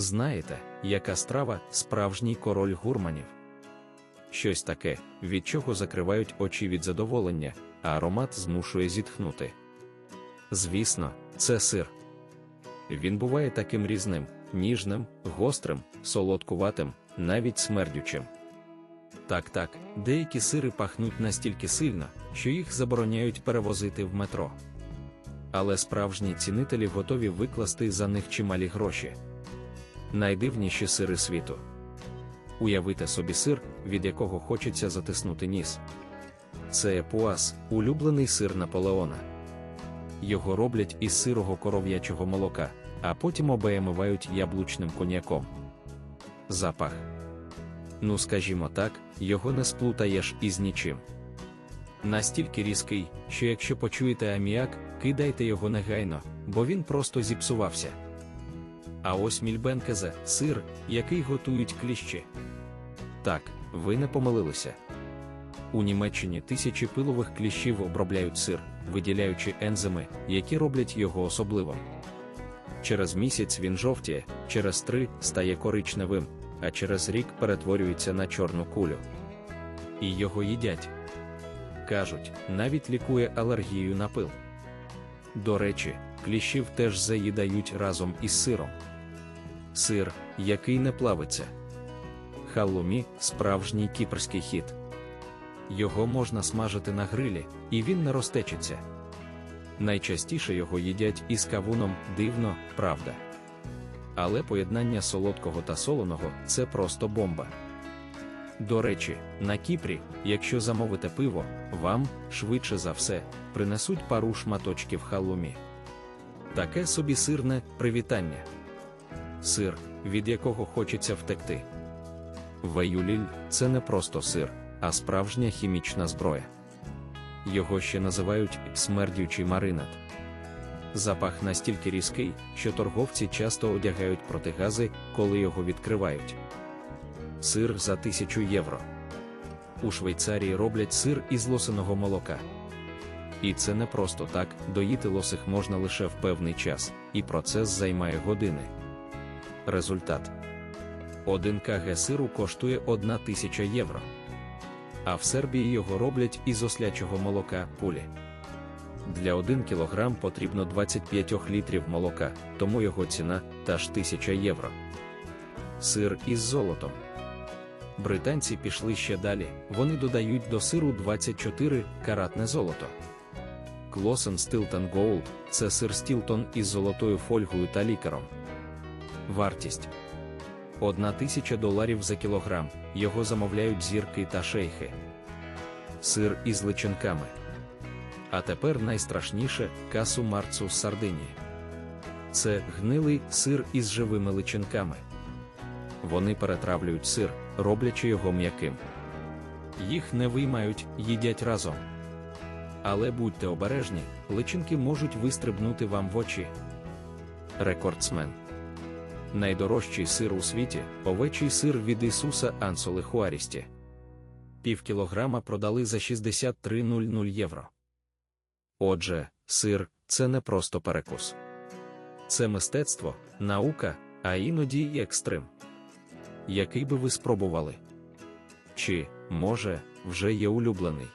Знаєте, яка страва справжній король гурманів? Щось таке, від чого закривають очі від задоволення, а аромат змушує зітхнути. Звісно, це сир. Він буває таким різним, ніжним, гострим, солодкуватим, навіть смердючим. Так, так, деякі сири пахнуть настільки сильно, що їх забороняють перевозити в метро. Але справжні цінителі готові викласти за них чималі гроші. Найдивніші сири світу. Уявити собі сир, від якого хочеться затиснути ніс. Це епуас, улюблений сир Наполеона. Його роблять із сирого коров'ячого молока, а потім обеємивають яблучним коньяком. Запах. Ну, скажімо так, його не сплутаєш із нічим. Настільки різкий, що якщо почуєте аміак, кидайте його негайно, бо він просто зіпсувався. А ось мільбенкезе сир, який готують кліщі. Так, ви не помилилися. У Німеччині тисячі пилових кліщів обробляють сир, виділяючи ензими, які роблять його особливим. Через місяць він жовтіє, через три стає коричневим, а через рік перетворюється на чорну кулю. І його їдять. Кажуть, навіть лікує алергію на пил. До речі, кліщів теж заїдають разом із сиром. Сир, який не плавиться. Халлумі справжній кіпрський хід. Його можна смажити на грилі, і він не розтечеться. Найчастіше його їдять із кавуном дивно, правда. Але поєднання солодкого та солоного це просто бомба. До речі, на Кіпрі, якщо замовите пиво, вам, швидше за все, принесуть пару шматочків халумі. Таке собі сирне привітання. Сир, від якого хочеться втекти. Веюліль це не просто сир, а справжня хімічна зброя. Його ще називають смердючий маринад. Запах настільки різкий, що торговці часто одягають протигази, коли його відкривають. Сир за 1000 євро. У Швейцарії роблять сир із лосиного молока. І це не просто так, доїти лосих можна лише в певний час, і процес займає години. Результат: 1 кг сиру коштує 1 тисяча євро. А в Сербії його роблять із ослячого молока пулі. Для 1 кг потрібно 25 літрів молока, тому його ціна та ж 1000 євро. Сир із золотом. Британці пішли ще далі, вони додають до сиру 24 каратне золото. Клосен Стилтон Gold – це сир Стілтон із золотою фольгою та лікаром. Вартість 1 тисяча доларів за кілограм, його замовляють зірки та шейхи. Сир із личинками. А тепер найстрашніше касу марцу з Сардинії. Це гнилий сир із живими личинками. Вони перетравлюють сир, роблячи його м'яким. Їх не виймають, їдять разом. Але будьте обережні, личинки можуть вистрибнути вам в очі. Рекордсмен. Найдорожчий сир у світі овечий сир від Ісуса Ансоли Хуарісті. Пів кілограма продали за 63,00 євро. Отже, сир це не просто перекус. Це мистецтво, наука, а іноді й екстрим. Який би ви спробували? Чи, може, вже є улюблений?